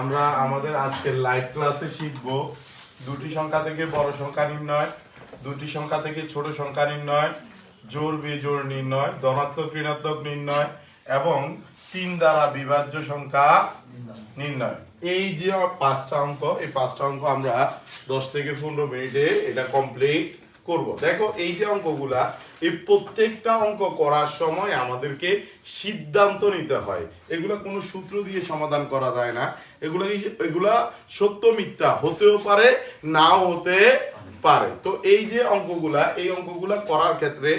আমরা আমাদের আজকের লাইভ ক্লাসে শিখব, দুটি সংখ্যা থেকে বড় সংখ্যা নির্ণয়, দুটি সংখ্যা থেকে ছোট সংখ্যা নির্ণয়, জোর বেজোর নির্ণয়, ধনাত্মক ঋণাত্মক নির্ণয়, এবং তিন দ্বারা বিভাজ্য সংখ্যা নির্ণয়। এই যে পাঁচটা অঙ্ক, এই পাঁচটা অঙ্ক আমরা দশ থেকে পনেরো মিনিটে এটা কমপ্লিট করব। দেখো, এই যে অঙ্কগুলা, এই প্রত্যেকটা অঙ্ক করার সময় আমাদেরকে সিদ্ধান্ত নিতে হয়। এগুলা কোনো সূত্র দিয়ে সমাধান করা যায় না। এগুলা এগুলা সত্য মিথ্যা, হতেও পারে, নাও হতে পারে। তো এই যে অঙ্কগুলা, এই অঙ্কগুলা করার ক্ষেত্রে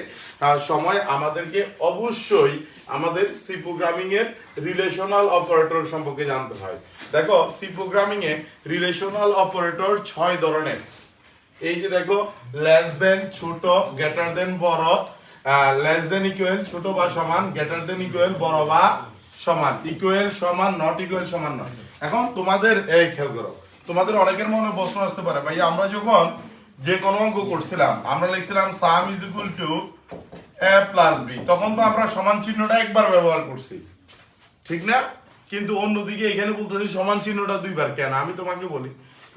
সময় আমাদেরকে অবশ্যই আমাদের সি প্রোগ্রামিং এর রিলেশনাল অপারেটর সম্পর্কে জানতে হয়। দেখো সি প্রোগ্রামিং এ রিলেশনাল অপারেটর ছয় ধরনের। এই যে দেখো লেস দেন ছোট গ্রেটার দেন বড় লেস দেন ইকুয়াল ছোট বা সমান গ্রেটার দেন ইকুয়াল বড় বা সমান ইকুয়াল সমান নট ইকুয়াল সমান নয়। এখন তোমাদের, এই খেয়াল করো, তোমাদের অনেকের মনে প্রশ্ন আসতে পারে ভাই আমরা যখন যে কোনো অঙ্ক করছিলাম, আমরা লিখছিলাম sum is equal to A plus B তখন তো আমরা সমান চিহ্নটা একবার ব্যবহার করছি। ঠিক না? কিন্তু অন্যদিকে এখানে বলতেছি সমান চিহ্নটা দুইবার, কেন? আমি তোমাকে বলি।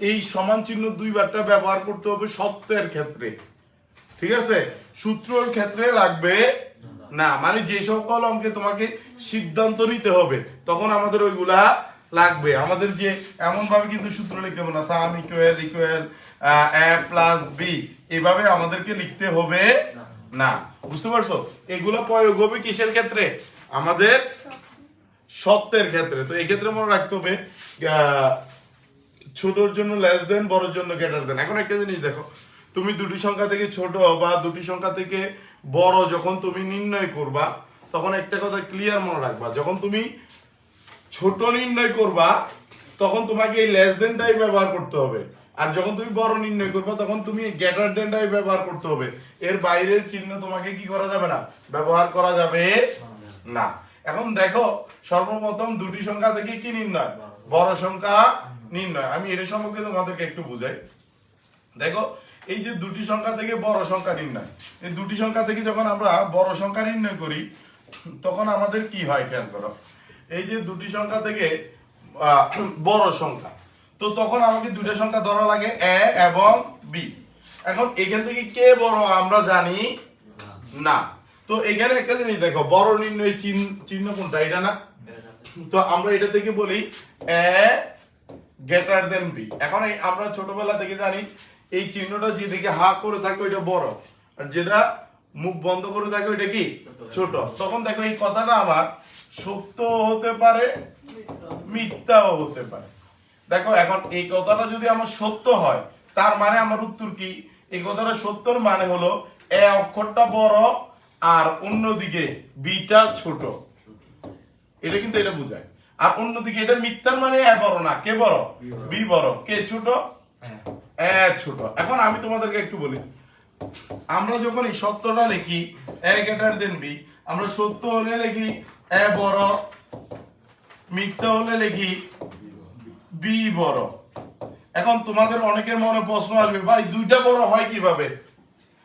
এই সমান চিহ্ন দুইবারটা ব্যবহার করতে হবে সত্যের ক্ষেত্রে। ঠিক আছে? সূত্রর ক্ষেত্রে লাগবে না মানে যে সকল অঙ্কে তোমাকে সিদ্ধান্ত নিতে হবে, তখন আমাদের ওইগুলা লাগবে। আমাদের যে এমন ভাবে কিন্তু সূত্র লিখতে হবে না sum equal equal A plus B এভাবে আমাদেরকে লিখতে হবে না। বুঝতে পারছ? এগুলো প্রয়োগ হবে কিসের ক্ষেত্রে? আমাদের সত্যের ক্ষেত্রে। তো এই ক্ষেত্রে মনে রাখতে হবে ছোটর জন্য লেস দেন বড়র জন্য গ্রেটার দেন এখন একটা জিনিস দেখো, তুমি দুটি সংখ্যা থেকে ছোট বা দুটি সংখ্যা থেকে বড় যখন তুমি নির্ণয় করবা, তখন একটা কথা ক্লিয়ার মনে রাখবা, যখন তুমি ছোট নির্ণয় করবা, তখন তোমাকে এই লেস দেনটাই ব্যবহার করতে হবে। আর যখন তুমি বড় নির্ণয় করবা, তখন তুমি গ্রেটার দেনটাই ব্যবহার করতে হবে। এর বাইরের চিহ্ন তোমাকে কি করা যাবে না? ব্যবহার করা যাবে না। এখন দেখো, সর্বপ্রথম দুটি সংখ্যা থেকে কি নির্ণয়? বড় সংখ্যা নির্ণয়। আমি এটা সম্পর্কে তোমাদেরকে একটু বুঝাই। দেখো, এই যে দুটি সংখ্যা থেকে বড় সংখ্যা নির্ণয়। এই দুটি সংখ্যা থেকে যখন আমরা বড় সংখ্যা নির্ণয় করি, তখন আমাদের কি হয় খেয়াল করো। এই যে দুটি সংখ্যা থেকে বড় সংখ্যা, তো তখন আমাকে দুটো সংখ্যা ধরা লাগে এ এবং বি। এখন এখান থেকে কে বড় আমরা জানি না। তো এখানে একটা জিনিস দেখো, বড় নির্ণয় চিহ্ন চিহ্ন কোনটা? এটা না? তো আমরা এটা থেকে বলি এ গ্রেটার দেন বি এখন আমরা ছোটবেলা থেকে জানি এই চিহ্নটা যেদিকে হা করে থাকে ওইটা বড় আর যেটা মুখ বন্ধ করে থাকে ওইটা কি? ছোট। তখন দেখো এই কথাটা আমার সত্য হতে পারে মিথ্যাও হতে পারে। দেখো এখন এই কথাটা যদি আমার সত্য হয় তার মানে আমার উত্তর কি? এই কথাটা সত্যর মানে হলো এ অক্ষরটা বড় আর অন্যদিকে বিটা ছোট। এটা কিন্তু এটা বোঝায়। আর অন্যদিকে এটা মিথ্যার মানে এ বড় না কে বড়? বি বড়। কে ছোট? এ ছোট। এখন আমি তোমাদেরকে একটু বলি। আমরা যখন এই সত্যটা লিখি এ গ্রেটার দেন বি আমরা সত্য হলে লিখি এ বড়। মিথ্যা হলে লিখি বি বড়। এখন তোমাদের অনেকের মনে প্রশ্ন আসবে ভাই দুইটা বড় হয় কীভাবে?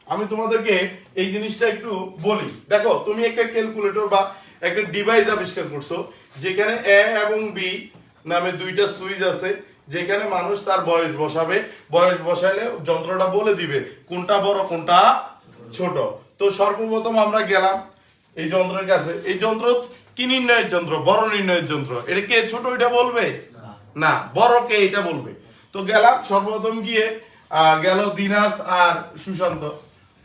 আমি তোমাদেরকে এই জিনিসটা একটু বলি। দেখো তুমি একটা ক্যালকুলেটর বা একটা ডিভাইস আবিষ্কার করছ যেখানে এ এবং বি নামে দুইটা সুইচ আছে, যেখানে মানুষ তার বয়স বসাবে। বয়স বসাইলে যন্ত্রটা বলে দিবে, কোনটা বড়, কোনটা ছোট। তো সর্বপ্রথম আমরা গেলাম এই যন্ত্রের কাছে। এই যন্ত্র কি নির্ণয়ের যন্ত্র? বড় নির্ণয়ের যন্ত্র। এটা কে ছোট এটা বলবে? না, বড় কে এটা বলবে? তো গেলাম, সর্বপ্রথম গিয়ে গেল দিনাস আর সুশান্ত।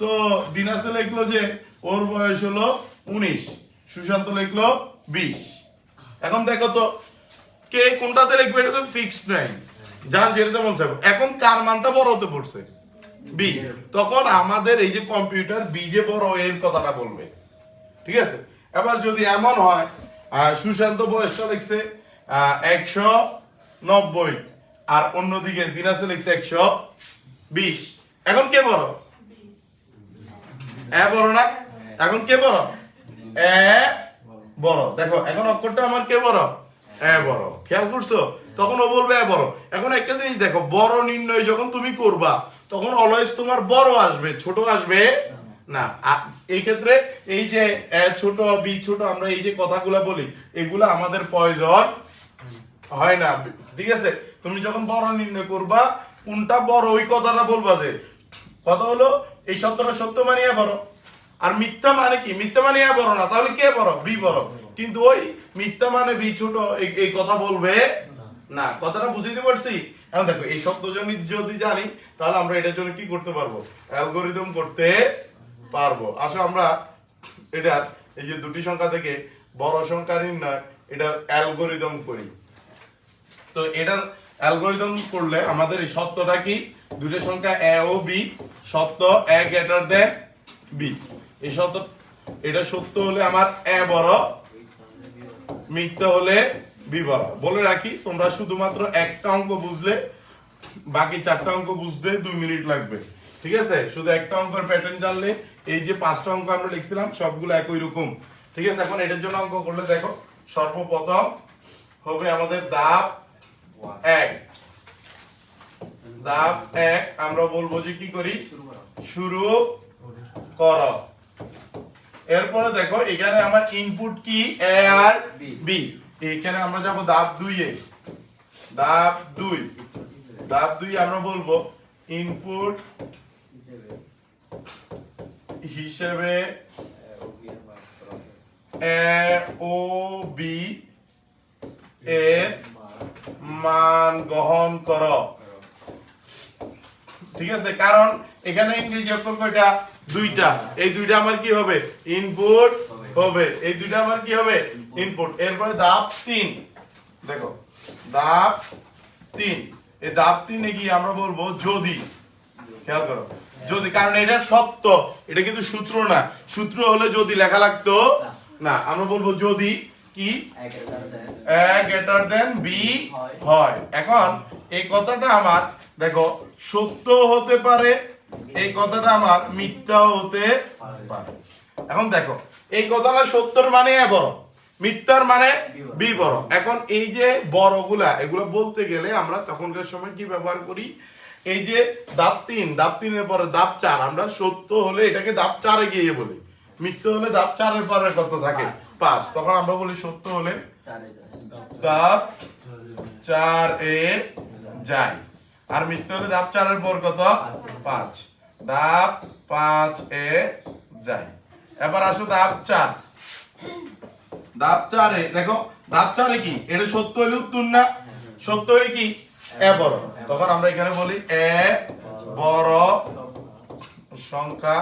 তো দিনাসে লিখলো যে, ওর বয়স হলো উনিশ, সুশান্ত লিখলো বিশ। এখন দেখো তো, কে কোনটাতে লিখবে এটা তো ফিক্সড নাই। যার যেটাতে মন চাইবে। এখন কার মানটা বড় হতে পড়ছে? বি তখন আমাদের এই যে কম্পিউটার বি যে বড়, এর কথাটা বলবে। ঠিক আছে? এবার যদি এমন হয় সুশান্ত বয়সটা লিখছে একশো নব্বই। আর অন্যদিকে দিনাসে লিখছে একশো বিশ। এখন কে বড়? এ বড় না? এখন কে বড়? এ বড়। দেখো, এখন অক্ষরটা আমার কে বড়? এ বড়। খেয়াল করছ? তখন ও বলবে, এ বড়। এখন একটা জিনিস দেখো, বড় নির্ণয় যখন তুমি করবা, তখন অলওয়েজ তোমার বড় আসবে, ছোট আসবে না। এই ক্ষেত্রে এই যে ছোট, বি, ছোট, আমরা এই যে কথাগুলা বলি, এগুলা আমাদের প্রয়োজন হয় না। ঠিক আছে? তুমি যখন বড় নির্ণয় করবা, কোনটা বড়, ওই কথাটা বলবা যে, কথা হলো, এই সত্যটা সত্য মানিয়ে বড়। আর মিথ্যা মানে কি? মিথ্যা মানে এ বড় না তাহলে কে বড়? বি বড়। কিন্তু ওই মিথ্যা মানে বি ছোট এই- কথা বলবে না। কথাটা বুঝতে পারছি? এখন দেখো এই শব্দ যদি যদি জানি তাহলে আমরা এটার জন্য কি করতে পারব? অ্যালগোরিদম করতে পারব। আসো আমরা এটা এই যে দুটি সংখ্যা থেকে বড় সংখ্যা নির্ণয় এটার অ্যালগোরিদম করি। তো এটার অ্যালগোরিদম করলে আমাদের এই সত্যটা কি? দুটো সংখ্যা এ ও বি সত্য এ গ্রেটার দেন বি। এই সত্য এটা সত্য হলে আমার এ বড়, মিথ্যা হলে বি বড়। বলে রাখি, তোমরা শুধুমাত্র একটা অঙ্ক বুঝলে, বাকি চারটা অঙ্ক বুঝতে দুই মিনিট লাগবে। ঠিক আছে? শুধু একটা অঙ্কের প্যাটার্ন জানলে, এই যে পাঁচটা অঙ্ক আমরা লিখছিলাম, সবগুলো একই রকম। ঠিক আছে? এখন এটার জন্য অঙ্ক করলে দেখো, সর্বপ্রথম হবে আমাদের দাব এক। দাব এক, আমরা বলব যে কি করি? শুরু কর। এরপরে দেখো এখানে আমার ইনপুট কি? এ আর বি এখানে আমরা যাব দাব দুই এ। দাব দুই। দাব দুই আমরা বলব ইনপুট হিসেবে এ ও বি এর মান গ্রহণ করো। ঠিক আছে? কারণ এখানে ইংরেজি অক্ষর কয়টা? দুইটা। এই দুইটা আমার কি হবে? ইনপুট হবে। এই দুইটা আমার কি হবে? ইনপুট এরপরে দাব তিন। দেখো দাব তিন। এই দাব তিনে কি আমরা বলব? যদি। খেয়াল করো। যদি কারণ এটা সত্য এটা কিন্তু সূত্র না। সূত্র হলে যদি লেখা লাগতো? না। আমরা বলব যদি কি? গ্রেটার দেন বি হয়। এখন এই কথাটা আমার দেখো সত্য হতে পারে এই কথাটা আমার মিথ্যা হতে পারে। এখন দেখো এই কথাটা সত্যর মানে বড় মিথ্যার মানে বি বড় এখন এই যে বড়গুলা এগুলো বলতে গেলে আমরা তখনকার সময় কি ব্যবহার করি? এই যে দাব তিন দাব তিনের পরে দাব চার আমরা সত্য হলে এটাকে দাব চারে গিয়ে বলি। মিথ্যা হলে দাব চারের পরে কত থাকে? পাঁচ। তখন আমরা বলি সত্য হলে দাব চার এ যায়। আর মৃত্যু হলে দাব চারের পর কত? পাঁচ। দাব পাঁচ এ যায় এবার আসো দাব চার। দাব চারে দেখো দাব চারে কি? এটা সত্য হলে উত্তর না? সত্য হলে কি? এ বড়। তখন আমরা এখানে বলি এ বড় সংখ্যা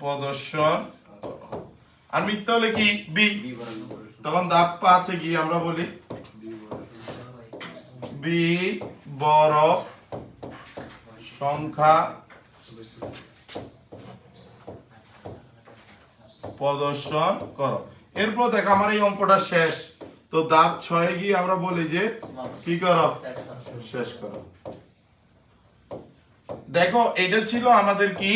প্রদর্শন। আর মিথ্যা হলে কি? বি। তখন দাব পাঁচে কি আমরা বলি বি, বড় সংখ্যা প্রদর্শন করো। এরপর দেখো আমার এই অঙ্কটা শেষ। তো দাব ছয়ে গিয়ে আমরা বলি যে কি করো? শেষ করো। দেখো, এটা ছিল আমাদের কি?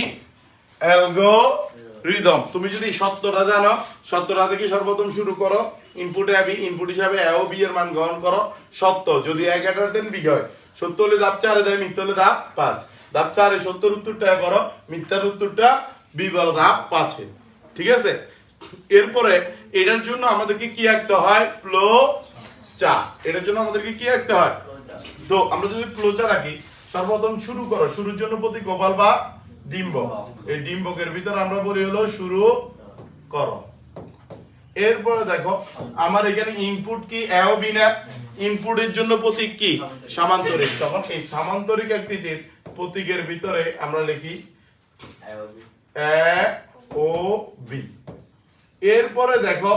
অ্যালগোরিদম। তুমি যদি সত্যটা জানো, সত্যটা থেকে সর্বপ্রথম শুরু করো। ইনপুট এবি ইনপুট হিসাবে এ ও বি এর মান গ্রহণ করো। সত্য, যদি এক এটার দেন বি হয়। সত্য হলে দাব চারে দেয়, মিথ্যা হলে দাব পাঁচ। দাব চারে সত্যর উত্তরটা এ করো, মিথ্যার উত্তরটা বি বলো দাব পাঁচে। ঠিক আছে? এরপরে এটার জন্য আমাদেরকে কি আঁকতে হয়? ফ্লো চা এটার জন্য আমাদেরকে কি আঁকতে হয়? তো আমরা যদি ক্লোজা রাখি সর্বপ্রথম শুরু করো। শুরুর জন্য প্রতি গোপাল বা ডিম্ব। এই ডিম্বকের ভিতর আমরা বলি হলো শুরু করো। এরপরে দেখো আমার এখানে ইনপুট কি? এও বি না ইনপুটের জন্য প্রতীক কি? সামান্তরিক। তখন এই সামান্তরিক আকৃতির প্রতীকের ভিতরে আমরা লিখি এ ও বি এরপরে দেখো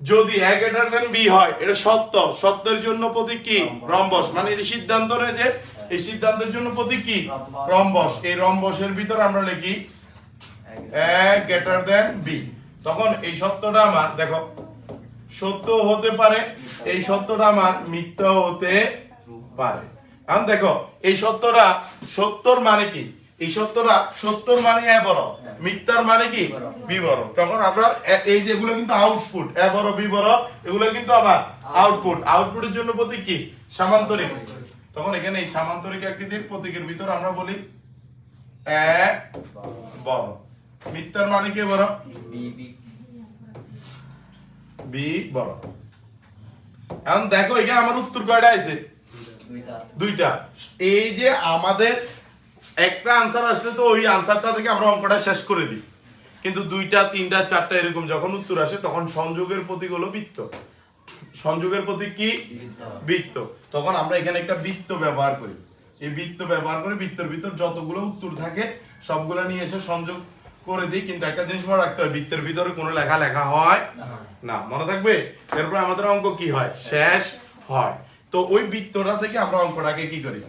যদি এক গ্রেটার দেন বি হয় এটা সত্য। সত্যের জন্য প্রতীক কি? রম্বস। মানে এই সিদ্ধান্ত নেই যে এই সিদ্ধান্তের জন্য প্রতীক কি? রম্বস। এই রম্বসের ভিতর আমরা লিখি এক গ্রেটার দেন বি তখন এই সত্যটা আমার, দেখো সত্য হতে পারে, এই সত্যটা আমার মিথ্যা হতে পারে। এখন দেখো, এই সত্যটা সত্যর মানে কি? এই সত্যটা সত্যর মানে এ বড়, মিথ্যার মানে কি? বি বড় তখন আমরা এই যেগুলো কিন্তু আউটপুট এ বড়, বি বড়, এগুলো কিন্তু আমার আউটপুট আউটপুটের জন্য প্রতীক কি? সামান্তরিক। তখন এখানে এই সামান্তরিক আকৃতির প্রতীকের ভিতর আমরা বলি এ বড়। মিথ্যার মানে কি বড়? বি বড়। এখন দেখো এখানে আমার উত্তর কয়টা আছে? দুইটা। এই যে আমাদের একটা আনসার আসলে তো ওই আনসারটা থেকে আমরা অঙ্কটা শেষ করে দিই। কিন্তু দুইটা তিনটা চারটা এরকম যখন উত্তর আসে তখন সংযোগের প্রতীক হলো বৃত্ত। সংযোগের প্রতীক কি? বৃত্ত। তখন আমরা এখানে একটা বৃত্ত ব্যবহার করি। এই বৃত্ত ব্যবহার করে বৃত্তের ভিতর যতগুলো উত্তর থাকে সবগুলো নিয়ে এসে সংযোগ করে দিই কিন্তু একটা জিনিস মনে রাখতে হয় বৃত্তের ভিতরে কোনো লেখা লেখা হয় না। মনে থাকবে? এরপর আমাদের অঙ্ক কি হয়? শেষ হয়। তো ওই বৃত্তটা থেকে আমরা অঙ্কটাকে কি করি?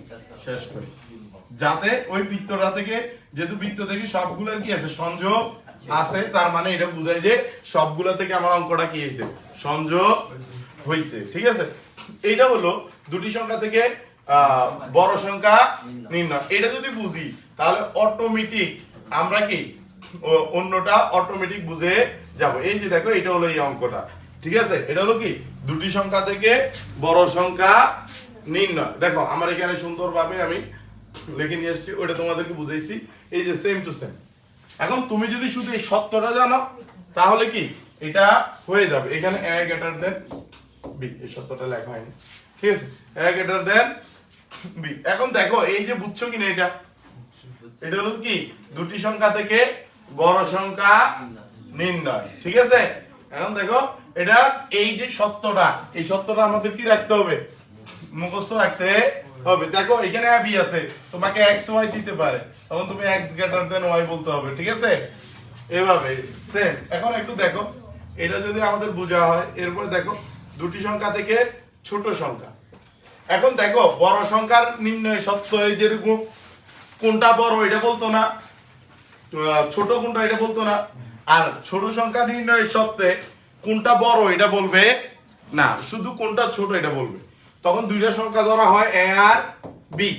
শেষ করি। যাতে ওই বৃত্তটা থেকে যেহেতু বৃত্ত থেকে সবগুলোর কি আছে? সংযোগ আছে তার মানে এটা বোঝায় যে সবগুলো থেকে আমার অঙ্কটা কি হয়েছে? সংযোগ হয়েছে ঠিক আছে? এইটা হলো দুটি সংখ্যা থেকে আহ, বড় সংখ্যা নির্ণয়। এটা যদি বুঝি তাহলে অটোমেটিক আমরা কি অন্যটা অটোমেটিক বুঝে যাব। এই যে দেখো এটা হলো এই অঙ্কটা। ঠিক আছে? এটা হলো কি? দুটি সংখ্যা থেকে বড় সংখ্যা নির্ণয়। দেখো আমার এখানে সুন্দরভাবে আমি লিখে নিয়ে এসেছি ওটা তোমাদেরকে বুঝাইছি। এই যে সেম টু সেম এখন তুমি যদি শুধু এই সত্যটা জানো তাহলে কি? এটা হয়ে যাবে। এখানে এ গ্রেটার দেন বি এই সত্যটা লেখা হয়নি। ঠিক আছে? এ গ্রেটার দেন বি এখন দেখো এই যে বুঝছ কিনা এটা? এটা হলো কি? দুটি সংখ্যা থেকে বড় সংখ্যা নির্ণয়। ঠিক আছে? এখন দেখো, এটা এই যে সত্যটা, এই সত্যটা আমাদের কি রাখতে হবে? মুখস্থ রাখতে হবে। দেখো, এখানে বি আছে। তোমাকে এক্স, ওয়াই দিতে পারে। তখন তুমি এক্স গ্রেটার দেন ওয়াই বলতে হবে, ঠিক আছে? এভাবে সেম এখন একটু দেখো, এটা যদি আমাদের বোঝা হয়, এরপর দেখো, দুটি সংখ্যা থেকে ছোট সংখ্যা। এখন দেখো, বড় সংখ্যার নির্ণয় সত্য এই যেরকম কোনটা বড়, এটা বলতো না। ছোট কোনটা এটা বলতো না? আর ছোট সংখ্যা নির্ণয় সত্ত্বে কোনটা বড় এটা বলবে না, শুধু কোনটা ছোট এটা বলবে। তখন দুইটা সংখ্যা ধরা হয় এ আর বি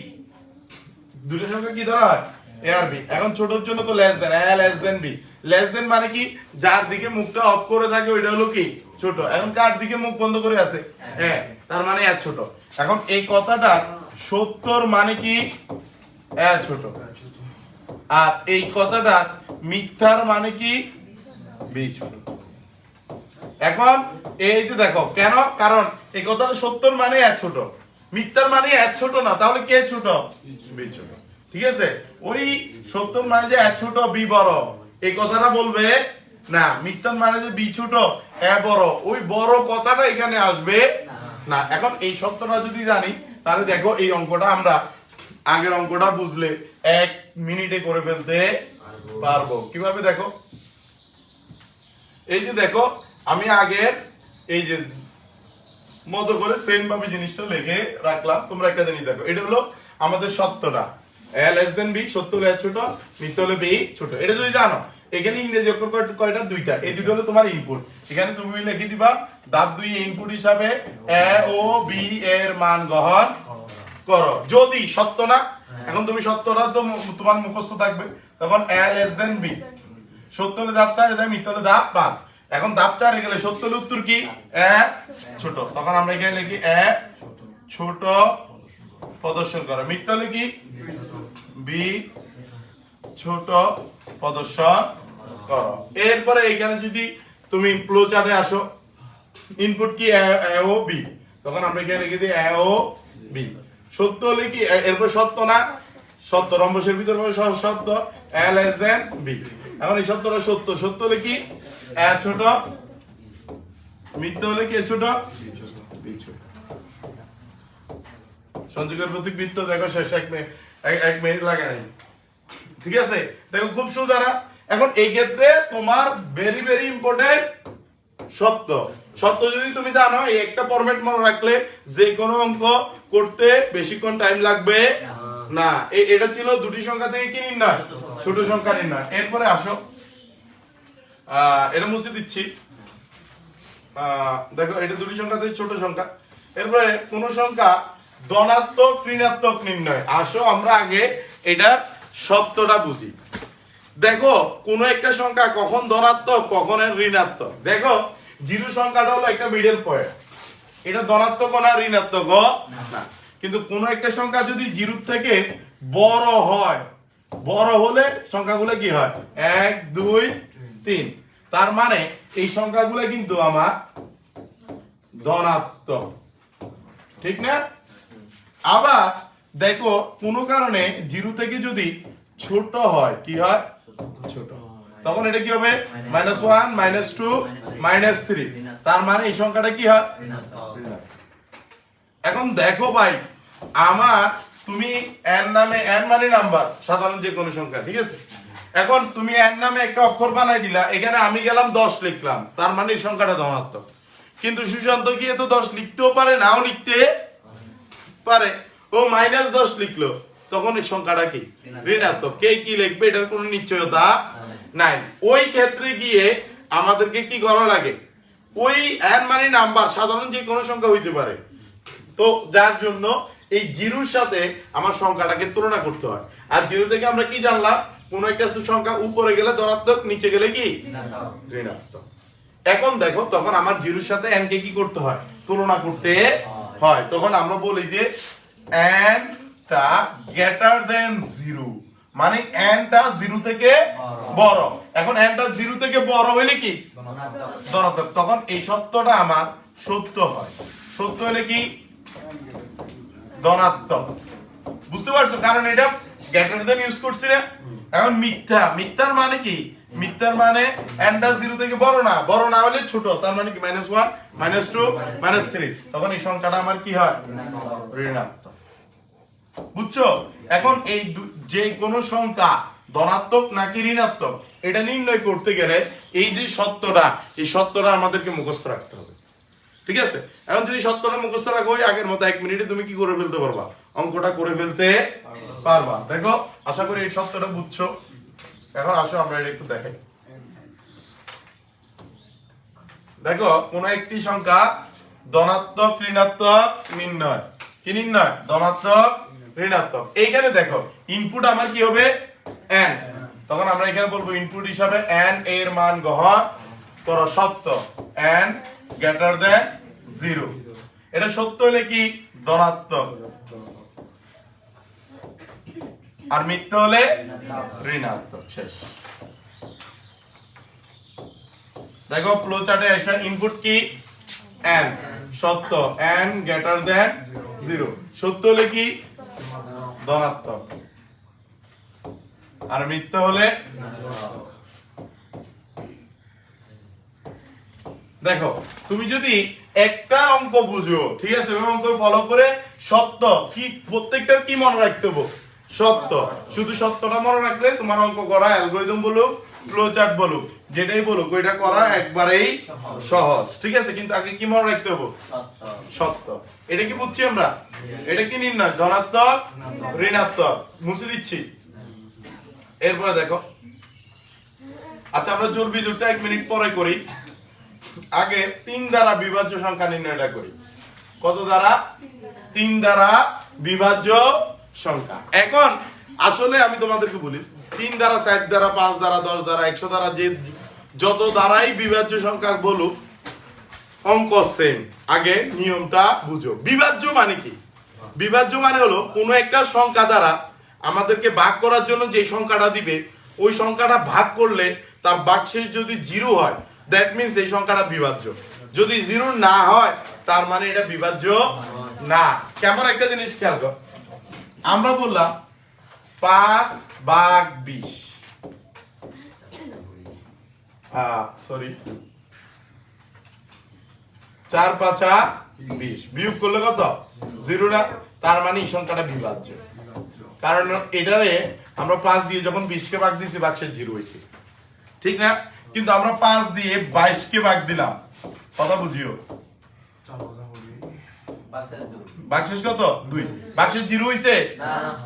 দুইটা সংখ্যা কি ধরা হয়? এ আর বি এখন ছোটর জন্য তো less than A less than B less than মানে কি? যার দিকে মুখটা অফ করে থাকে ওইটা হলো কি? ছোট। এখন কার দিকে মুখ বন্ধ করে আছে? হ্যাঁ তার মানে এক ছোট। এখন এই কথাটা সত্তর মানে কি? এক ছোট। আর এই কথাটা মিথ্যার মানে কি? এখন এই যে দেখো কেন? কারণ এই কথাটা সত্যর মানে এক ছোট। মিথ্যার মানে এক ছোট না তাহলে কে ছোট? বি ছোট ঠিক আছে? ওই সত্যর মানে যে এক ছোট বি বড় এই কথাটা বলবে না মিথ্যার মানে যে বি ছোট এ বড় ওই বড় কথাটা এখানে আসবে না। এখন এই সত্যটা যদি জানি তাহলে দেখো এই অঙ্কটা আমরা আগের অঙ্কটা বুঝলে এক মিনিটে করে ফেলতে পারব। কীভাবে দেখো? এই যে দেখো আমি আগের এই যে মতো করে সেম ভাবে জিনিসটা লিখে রাখলাম। তোমরা একটা জিনিস দেখো এটা হলো আমাদের সত্যটা। এ লেস দেন বি সত্য হলে ছোট মিথ্যা হলে বি ছোট। এটা যদি জানো এখানে ইংরেজি অক্ষর কয়টা? দুইটা। এই দুটো হলো তোমার ইনপুট এখানে তুমি লিখে দিবা দাব দুই ইনপুট হিসাবে এ ও বি এর মান গ্রহণ করো। যদি সত্য না এখন তুমি সত্যটা তো তোমার মুখস্থ থাকবে। তখন এ লেস দেন বি সত্য হলে দাব চার এদের মিথ্যা হলে দাব পাঁচ। এখন দাব চারে গেলে সত্য হলে উত্তর কি? এ ছোট। তখন আমরা এখানে লিখি এ ছোট প্রদর্শন করো। মিথ্যা হলে কি? বি ছোট প্রদর্শন করো। এরপরে এইখানে যদি তুমি ফ্লো চার্টে আসো ইনপুট কি? এ ও বি তখন আমরা এখানে লিখে দিই এ ও বি সত্য হলে কি? এরপর সত্য না? সত্য। রম্বসের ভিতর সত্য। এ লেস দেন বি এখন এই সত্যটা সত্য। সত্য হলে কি? ছোট। মিথ্যা হলে কি? ছোট। সংযোগের প্রতীক বৃত্ত দেখো শেষ। এক এক- মিনিট লাগে নাই। ঠিক আছে? দেখো, খুব সোজা এখন এই ক্ষেত্রে তোমার ভেরি ভেরি ইম্পর্টেন্ট সত্য। সত্য যদি তুমি জানো এই একটা ফরম্যাট মনে রাখলে যে কোনো অঙ্ক করতে বেশিক্ষণ টাইম লাগবে না। এটা ছিল দুটি সংখ্যা থেকে কি নির্ণয়? ছোট সংখ্যা। নির্ণয়। এরপরে আসো। এটা মুছে দিচ্ছি। দেখো এটা দুটি সংখ্যা থেকে ছোট সংখ্যা। এরপরে কোন সংখ্যা ধনাত্মক ঋণাত্মক নির্ণয়। আসো আমরা আগে এটা সত্যটা বুঝি। দেখো কোন একটা সংখ্যা কখন ধনাত্মক কখন ঋণাত্মক। দেখো জিরো সংখ্যাটা হলো একটা মিডল পয়েন্ট এটা ধনাত্মক না ঋণাত্মক? না। কিন্তু কোন একটা সংখ্যা যদি জিরো থেকে বড় হয়, বড় হলে সংখ্যাগুলো কি হয়? এক, দুই, তিন। তার মানে এই সংখ্যাগুলো কিন্তু আমার ধনাত্মক। ঠিক না? আবার দেখো, কোনো কারণে জিরো থেকে যদি ছোট হয়, কি হয়? ছোট। তখন এটা কি হবে? Minus one minus two minus three তার মানে এই সংখ্যাটা কি হয়? এখন দেখো ভাই আমার তুমি এন নামে এন মানে নাম্বার সাধারণ যে কোনো সংখ্যা ঠিক আছে? এখন তুমি এন নামে একটা অক্ষর বানাই দিলা এখানে আমি গেলাম দশ লিখলাম তার মানে এই সংখ্যাটা ধনাত্মক। কিন্তু সুশান্ত কি তো দশ লিখতেও পারে নাও লিখতে পারে। ও মাইনাস দশ লিখলো তখন এই সংখ্যাটা কি? ঋণাত্মক। কে কি লিখবে এটার কোনো নিশ্চয়তা নাই। ওই ক্ষেত্রে গিয়ে আমাদেরকে কি করা লাগে? ওই এন মানে নাম্বার সাধারণ যে কোনো সংখ্যা হইতে পারে। তো যার জন্য এই জিরোর সাথে আমার সংখ্যাটাকে তুলনা করতে হয়। আর জিরো থেকে আমরা কি জানলাম? কোন একটা সংখ্যা উপরে গেলে ধনাত্মক নিচে গেলে কি? ঋণাত্মক। এখন দেখো তখন আমার জিরোর সাথে এন কে কি করতে হয়? তুলনা করতে হয়। তখন আমরা বলি যে n টা গ্রেটার দেন জিরো মানে n টা জিরো থেকে বড়। এখন n টা জিরো থেকে বড় হলে কি? ধনাত্মক। তখন এই সত্যটা আমার সত্য হয়। সত্য হলে কি? ধনাত্মক। বুঝতে পারছ? কারণ এটা গ্রেটার দেন ইউজ করছি না এখন মিথ্যা। মিথ্যার মানে কি? মিথ্যার মানে এন্ডা জিরো থেকে বড় না। বড় না হলে ছোট। তার মানে কি? Minus one minus two minus three তখন এই সংখ্যাটা আমার কি হয়? ঋণাত্মক। বুঝছ? এখন এই যে কোনো সংখ্যা ধনাত্মক নাকি ঋণাত্মক, এটা নির্ণয় করতে গেলে এই যে সত্যটা, এই সত্যটা আমাদেরকে মুখস্থ রাখতে হবে। ঠিক আছে? এখন যদি সত্যটা মুখস্থ রাখো আগের মতো এক মিনিটে তুমি কি করে ফেলতে পারবা? অঙ্কটা করে ফেলতে পারবা। দেখো, আশা করি এই সত্যটা বুঝছ। এখন আসো, আমরা এটা একটু দেখাই। দেখো, কোন একটি সংখ্যা ধনাত্মক, ঋণাত্মক নির্ণয়। কি নির্ণয়? ধনাত্মক ঋণাত্মক। এইখানে দেখো ইনপুট আমার কি হবে? n তখন আমরা এখানে বলব ইনপুট হিসাবে n এর মান গ্রহণ করো সত্য। n গ্রেটার দেন জিরো এটা সত্য হলে কি? ধনাত্মক। আর মিথ্যা হলে ঋণাত্মক। শেষ। দেখো ফ্লো চার্টে এসে ইনপুট কি? n সত্য। n গ্রেটার দেন জিরো সত্য হলে কি? ধনাত্মক। আর মিথ্যা হলে? দেখো, তুমি যদি একটা অঙ্ক বুঝো, ঠিক আছে ওই অঙ্ক ফলো করে সত্য, কি, প্রত্যেকটার কি মনে রাখতে হবে? সত্য। শুধু সত্যটা মনে রাখলে তোমার অঙ্ক করা অ্যালগোরিদম বলুক ফ্লো চার্ট বলুক, যেটাই বলুক, ওইটা করা একবারেই সহজ, ঠিক আছে? কিন্তু আগে কি মনে রাখতে হবে? সত্য। এটা কি বুঝছি আমরা? এটা কি নির্ণয়? ধনাত্মক ঋণাত্মক। মুছে দিচ্ছি। এরপরে দেখো। আচ্ছা আমরা জোর বিজোরটা এক মিনিট পরে করি। আগে তিন দ্বারা বিভাজ্য সংখ্যা নির্ণয়টা করি। কত দ্বারা? তিন দ্বারা বিভাজ্য সংখ্যা। এখন আসলে আমি তোমাদেরকে বলি তিন দ্বারা চার দ্বারা পাঁচ দ্বারা দশ দ্বারা একশো দ্বারা যে যত দ্বারাই বিভাজ্য সংখ্যা বলুক অঙ্ক সেম আগে নিয়মটা বুঝো। বিভাজ্য মানে কি? বিভাজ্য মানে হলো কোনো একটা সংখ্যা দ্বারা আমাদেরকে ভাগ করার জন্য যে সংখ্যাটা দিবে, ওই সংখ্যাটা ভাগ করলে তার বাক্সের যদি জিরো হয় দ্যাট মিনস এই সংখ্যাটা বিভাজ্য। যদি জিরো না হয়, তার মানে এটা বিভাজ্য না। কেমন একটা জিনিস খেয়াল কর। আমরা বললাম পাঁচ ভাগ বিশ। সরি চার পাঁচা বিশ। বিয়োগ করলে কত? জিরো না? তার মানে এই সংখ্যাটা বিভাজ্য। কারণ এটারে আমরা পাঁচ দিয়ে যখন বিশকে ভাগ দিয়েছি বাক্সের জিরো হয়েছে। ঠিক না? কিন্তু আমরা পাঁচ দিয়ে বাইশকে ভাগ দিলাম। কথা বুঝিও? বাক্সের কত? দুই। বাক্সের জিরো হয়েছে?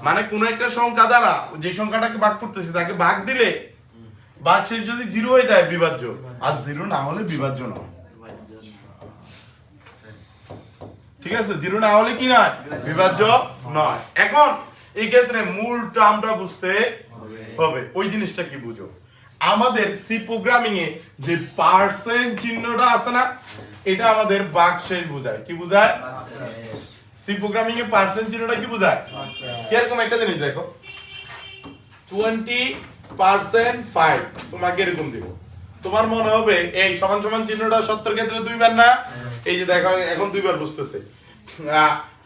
মানে কোন একটা সংখ্যা দ্বারা যে সংখ্যাটাকে ভাগ করতেছি তাকে ভাগ দিলে বাক্সের যদি জিরো হয়ে যায় বিভাজ্য। আর জিরো না হলে বিভাজ্য নয়। ঠিক আছে? জিরো না হলে কি নয়? বিভাজ্য নয়। এখন এই ক্ষেত্রে মূল টার্মটা বুঝতে হবে। ওই জিনিসটা কি বুঝো? আমাদের সি প্রোগ্রামিং এ যে পার্সেন্ট চিহ্নটা আছে না এটা আমাদের বাক্সের বোঝায়। কি বোঝায়? সি প্রোগ্রামিং এ পার্সেন্ট চিহ্নটা কি বোঝায়? কীরকম একটা জিনিস দেখো। টোয়েন্টি পার্সেন্ট ফাইভ তোমাকে এরকম দিব। তোমার মনে হবে এই সমান সমান চিহ্নটা সত্তর ক্ষেত্রে দুইবার না? এই যে দেখো এখন দুইবার বুঝতেছে।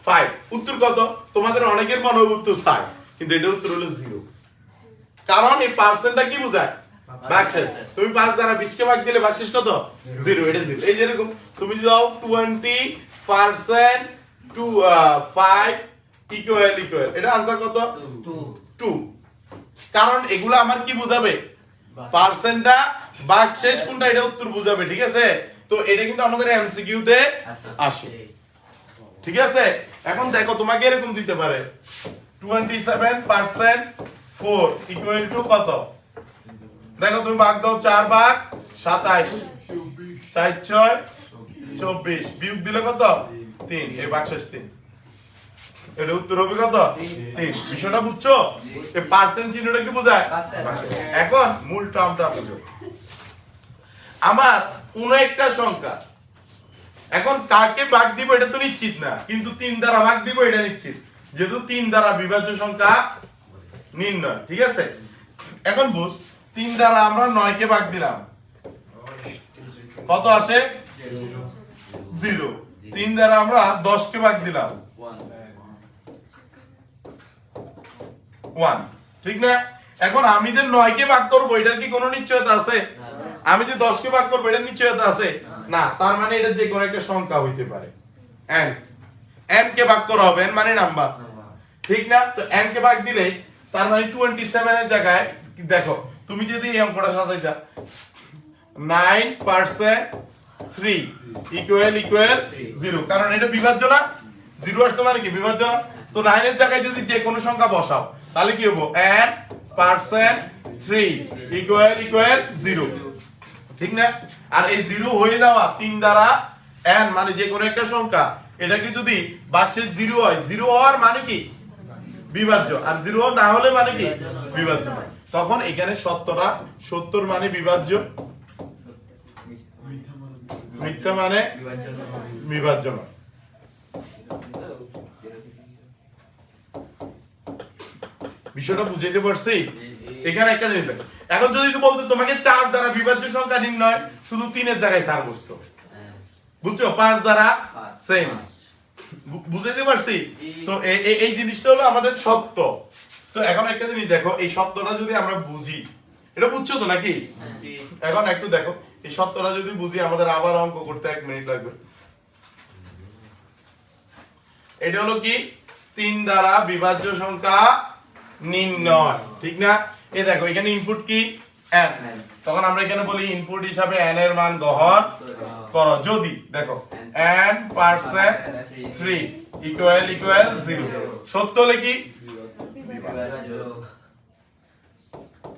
ফাইভ উত্তর কত? তোমাদের অনেকের মনে হবে উত্তর ফাইভ কিন্তু এটা উত্তর হলো জিরো কারণ এই পার্সেন্টটা কি বোঝায়? ভাগশেষ তুমি পাঁচ দ্বারা বিশকে ভাগ দিলে ভাগশেষ কত? জিরো এটা জিরো এই যেরকম তুমি যদি দাও twenty percent two five equal equal এটা আনসার কত? টু কারণ এগুলো আমার কি বোঝাবে? পার্সেন্টটা ভাগশেষ কোনটা এটা উত্তর বোঝাবে ঠিক আছে? তো এটা কিন্তু আমাদের এমসিকিউ তে আসে। ঠিক। আছে? এখন দেখো তোমাকে এরকম দিতে পারে। Twenty seven percent four equal to কত? দেখো তুমি ভাগ দাও চার ভাগ সাতাইশ। চার ছয় চব্বিশ। বিয়োগ দিলে কত? তিন। এই বাক্সেস তিন। এটা উত্তর হবে কত তিন। বিষয়টা বুঝছ? পার্সেন্ট চিহ্নটা কি বোঝায়? এখন মূল টার্মটা বুঝো। আমার কোন একটা সংখ্যা এখন কাকে ভাগ দিব এটা তো নিশ্চিত না কিন্তু তিন দ্বারা ভাগ দিব এটা নিশ্চিত যেহেতু তিন দ্বারা বিভাজ্য সংখ্যা নির্ণয় ঠিক আছে? এখন বুঝ তিন দ্বারা আমরা নয়কে ভাগ দিলাম। কত আসে? জিরো। তিন দ্বারা আমরা দশকে ভাগ দিলাম। ওয়ান ঠিক না? এখন আমি যে নয়কে ভাগ করব এটার কি কোনো নিশ্চয়তা আছে? আমি যে দশকে ভাগ করব এটার নিশ্চয়তা আছে? না। তার মানে এটা যে কোনো একটা সংখ্যা হইতে পারে। এন এন কে ভাগ করা হবে? এন মানে নাম্বার। ঠিক না? তো এন কে ভাগ দিলে তার মানে টোয়েন্টি সেভেনের জায়গায় দেখো তুমি যদি এই অঙ্কটা সাজাইতা nine percent three equal equal zero কারণ এটা বিভাজ্য না? জিরো আসছে মানে কি? বিভাজ্য না? তো নাইনের জায়গায় যদি যে কোনো সংখ্যা বসাও তাহলে কি হব? N percent three equal equal zero ঠিক না? আর এই জিরো হয়ে যাওয়া তিন দ্বারা এন মানে যে কোনো একটা সংখ্যা, এটাকে যদি বাক্সের জিরো হয় জিরো হওয়ার মানে কি? বিভাজ্য। আর জিরো না হলে মানে কি? বিভাজ্য তখন এখানে সত্যটা সত্তর মানে বিভাজ্য। মিথ্যা মানে বিভাজ্য নয়। বিষয়টা বুঝাইতে পারছি? এখানে একটা জিনিস দেখো। এখন যদি বলতো তোমাকে চার দ্বারা বিভাজ্য সংখ্যা নির্ণয় শুধু তিনের জায়গায় চার বসতো। বুঝছ? পাঁচ দ্বারা সেম বুঝাইতে পারছি? তো এই জিনিসটা হলো আমাদের সত্য। তো এখন একটা জিনিস দেখো এই সত্যটা যদি আমরা বুঝি এটা বুঝছ তো নাকি? এখন একটু দেখো এই সত্যটা যদি বুঝি আমাদের আবার অঙ্ক করতে এক মিনিট লাগবে। এটা হলো কি? তিন দ্বারা বিভাজ্য সংখ্যা নির্ণয় ঠিক না? এই দেখো এখানে ইনপুট কি? N. তখন আমরা এখানে বলি ইনপুট হিসাবে n এর মান গ্রহণ করো। যদি দেখো n percent three equal equal zero সত্য হলে কি?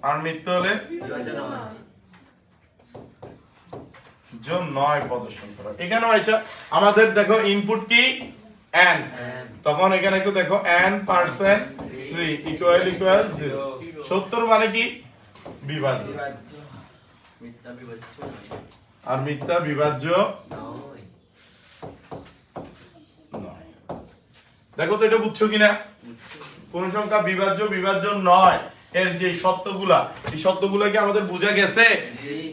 আর মিথ্যা হলে? নয় প্রদর্শন করা। এখানেও আইসা আমাদের দেখো ইনপুট কি? N তখন এখানে একটু দেখো n পার্সেন্ট সত্তর মানে কি? বিভাজ্য। আর মিথ্যা বিভাজ্য? দেখো তো এটা বুঝছ কিনা? কোন সংখ্যা বিভাজ্য বিভাজ্য নয়। এর যে সত্যগুলা, এই সত্যগুলা কি আমাদের বোঝা গেছে?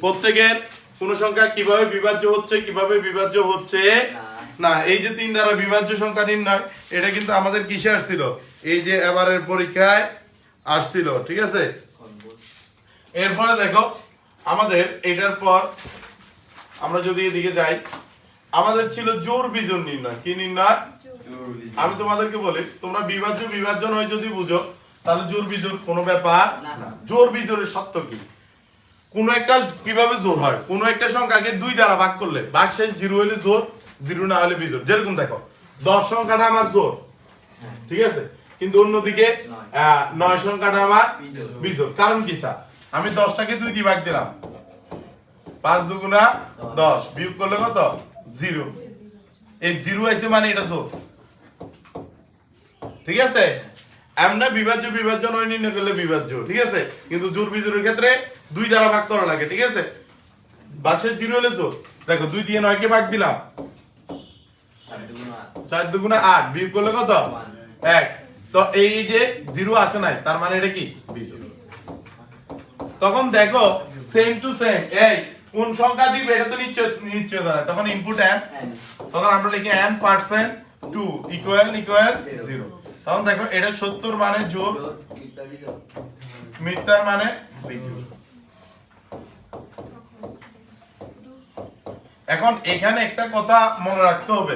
প্রত্যেকের কোন সংখ্যা কীভাবে বিভাজ্য হচ্ছে কীভাবে বিভাজ্য হচ্ছে? না। এই যে তিন দ্বারা বিভাজ্য সংখ্যা নির্ণয় এটা কিন্তু আমাদের কিসে আসছিল? এই যে এবারের পরীক্ষায় আসছিল ঠিক আছে? এরপরে দেখো আমাদের এটার পর আমরা যদি এদিকে যাই আমাদের ছিল জোর বিজোর নির্ণয়। কি নির্ণয়? আমি তোমাদেরকে বলি তোমরা বিভাজ্য বিভাজ্য নয় যদি বুঝো তাহলে জোর বিজোর কোনো ব্যাপার জোর বিজোরের সত্য কি? কোন একটা কীভাবে জোর হয়? কোন একটা সংখ্যাকে দুই দ্বারা ভাগ করলে ভাগ শেষ জিরো হলে জোর জিরো না হলে বিজোর যেরকম দেখো দশ সংখ্যাটা আমার জোর ঠিক আছে? কিন্তু অন্যদিকে নয়। সংখ্যাটা আমার। বিজোর কারণ কি স্যার? আমি দশটাকে দুই দিয়ে ভাগ দিলাম। পাঁচ দুগুণা দশ। বিয়োগ করলে কত? জিরো। এই জিরো আছে মানে এটা জোর। ঠিক আছে? এমনি বিভাজ্য বিভাজ্য নয় নির্ণয় করলে বিভাজ্য ঠিক আছে? কিন্তু জোর বিজোরের ক্ষেত্রে দুই দ্বারা ভাগ করা লাগে ঠিক আছে? বাক্সের জিরো হলে জোর দেখো দুই দিয়ে নয়কে ভাগ দিলাম। চার দুগুণা আট বিয়োগ করলে কত? এক। তো এই যে জিরো আসে নাই তার মানে এটা কি? তখন দেখো সেম টু সেম এই কোন সংখ্যা দিবে এটা তো নিশ্চয় নিশ্চয় দাঁড়ায় তখন ইনপুট এন তখন আমরা লিখি N percent two equal equal zero তখন দেখো, এটা সত্তর মানে জোর, মিথ্যার মানে এখন এখানে একটা কথা মনে রাখতে হবে।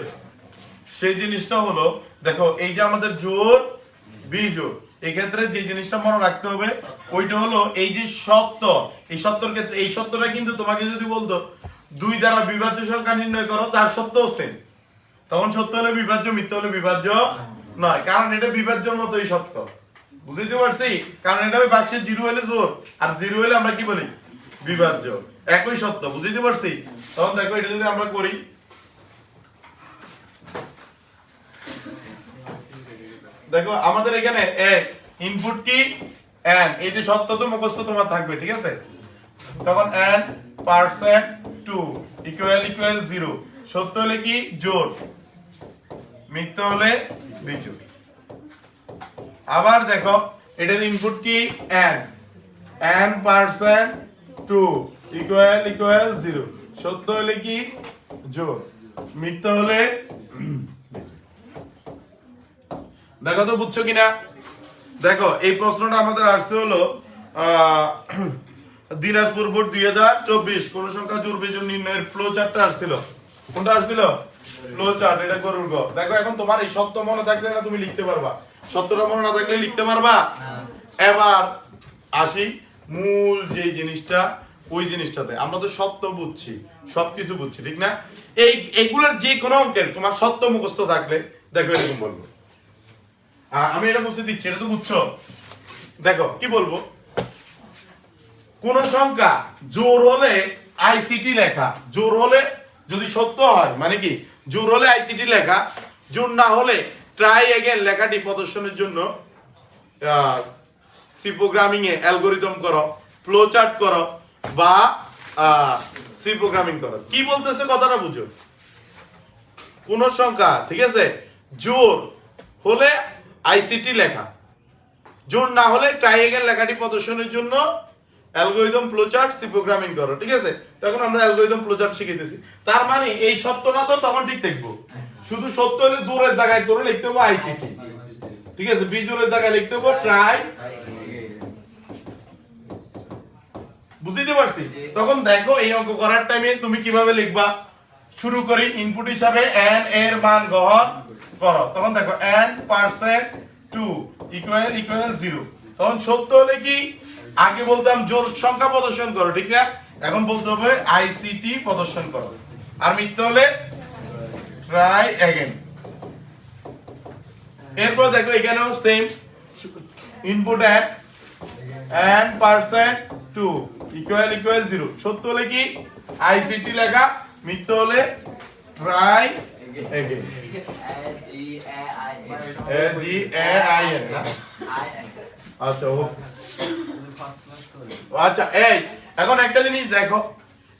সেই জিনিসটা হলো, দেখো, এই যে আমাদের জোর বিজোড় এক্ষেত্রে যে জিনিসটা মনে রাখতে হবে, ওইটা হলো এই যে সত্য। এই সত্যর ক্ষেত্রে, এই সত্যটা কিন্তু তোমাকে যদি বলতো, দুই দ্বারা বিভাজ্য সংখ্যা নির্ণয় করো, তার সত্য সেম তখন সত্য হলে বিভাজ্য, মিথ্যা হলে বিভাজ্য নয় কারণ এটা বিভাজ্যের মতোই সত্য বুঝতে পারছি? কারণ এটা বাক্সে জিরো হলে জোর, আর জিরো হলে আমরা কি বলি? বিভাজ্য। একই সত্য বুঝতে পারছি? তখন দেখো, এটা যদি আমরা করি, দেখো, আমাদের এখানে ইনপুট কি? এন এই যে সত্য তো মুখস্থ তোমার থাকবে, ঠিক আছে? তখন N percent two equal equal zero সত্য হলে কি? জোর। মিথ্যা হলে বিজোড় আবার দেখো, এটার ইনপুট কি? N N percent two equal equal zero সত্য হলে কি? জোর। মিথ্যা হলে দেখো তো, বুঝছ কিনা? দেখো, এই প্রশ্নটা আমাদের আসছে হলো দিনাজপুর বোর্ড দুই হাজার চব্বিশ। কোন সংখ্যা জোর বিজোড় নির্ণয়ের ফ্লো চার্টটা আসছিল? কোনটা আসছিল? ফ্লো চার্ট এটা গরুর গ দেখো এখন তোমার এই সত্য মনে থাকলে না তুমি লিখতে পারবা। সত্যটা মনে না থাকলে লিখতে পারবা? এবার আসি মূল যে জিনিসটা ওই জিনিসটাতে। আমরা তো সত্য বুঝছি সবকিছু বুঝছি ঠিক না? এই এগুলোর যে কোনো অঙ্কের তোমার সত্য মুখস্থ থাকলে দেখো এরকম বলব। আমি এটা বুঝতে দিচ্ছি এটা তো বুঝছ? দেখো কি বলব? কোন সংখ্যা জোর হলে আইসিটি লেখা। জোর হলে যদি সত্য হয় মানে কি? জোর হলে আইসিটি লেখা জোর না হলে ট্রাই এগেন লেখাটি প্রদর্শনের জন্য সি প্রোগ্রামিং এ অ্যালগোরিদম করো ফ্লো চার্ট করো, বা সি প্রোগ্রামিং করো। কি বলতেছে কথাটা বুঝো। কোন সংখ্যা, ঠিক আছে? জোর হলে আইসিটি লেখা। জোর না হলে ট্রাইএঙ্গেল লেখাটি প্রদর্শনের জন্য অ্যালগোরিদম ফ্লোচার্ট সি প্রোগ্রামিং করো, ঠিক আছে? তখন আমরা অ্যালগোরিদম ফ্লোচার্ট শিখেতেছি। তার মানে এই সত্যটা তো তখন ঠিক থাকব। শুধু সত্য হলে জোরের জায়গায় করে লিখতে হবে আইসিটি ঠিক আছে? বিজোরের জায়গায় লিখতে হবে ট্রাই বুঝতে পারছি? তখন দেখো এই অঙ্ক করার টাইমে তুমি কীভাবে লিখবা? শুরু করি ইনপুট হিসাবে n এর মান গ্রহণ করো। তখন দেখো n percent two equal equal zero তখন সত্য হলে কি? আগে বলতাম জোর সংখ্যা প্রদর্শন করো ঠিক না? এখন বলতে হবে আইসিটি প্রদর্শন করো। আর মিথ্যা হলে ট্রাই অ্যাগেন এরপর দেখো এখানেও same input n n percent two equal equal zero সত্য হলে কি? আইসিটি লেখা মিথ্যা হলে try again A G A I N আচ্ছা আচ্ছা এই, এখন একটা জিনিস দেখো।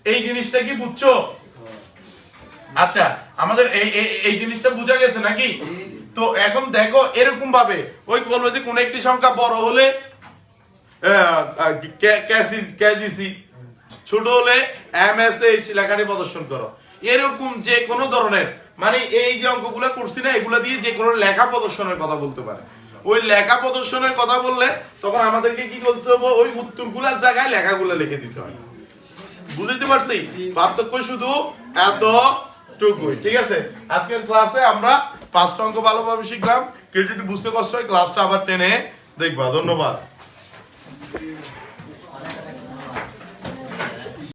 এই জিনিসটা কি বুঝছ? আচ্ছা আমাদের এই, এই- জিনিসটা বোঝা গেছে নাকি? তো এখন দেখো, এরকম ভাবে, ওই বলব যে কোন একটি সংখ্যা বড় হলে কেজিসি ছোট হলে এমএসএইচ লেখাটি প্রদর্শন করো। এরকম যে কোনো ধরনের মানে এই যে অঙ্কগুলো করছি না, এগুলা দিয়ে যে কোনো লেখা প্রদর্শনের কথা বলতে পারে। ওই লেখা প্রদর্শনের কথা বললে তখন আমাদেরকে কি করতে হবে? ওই উত্তরগুলার জায়গায় লেখাগুলো লিখে দিতে হয়। বুঝতে পারছি? পার্থক্য শুধু এত টুকুই ঠিক আছে? আজকের ক্লাসে আমরা পাঁচটা অঙ্ক ভালোভাবে শিখলাম। কেউ যদি বুঝতে কষ্ট হয় ক্লাসটা আবার টেনে দেখবা। ধন্যবাদ।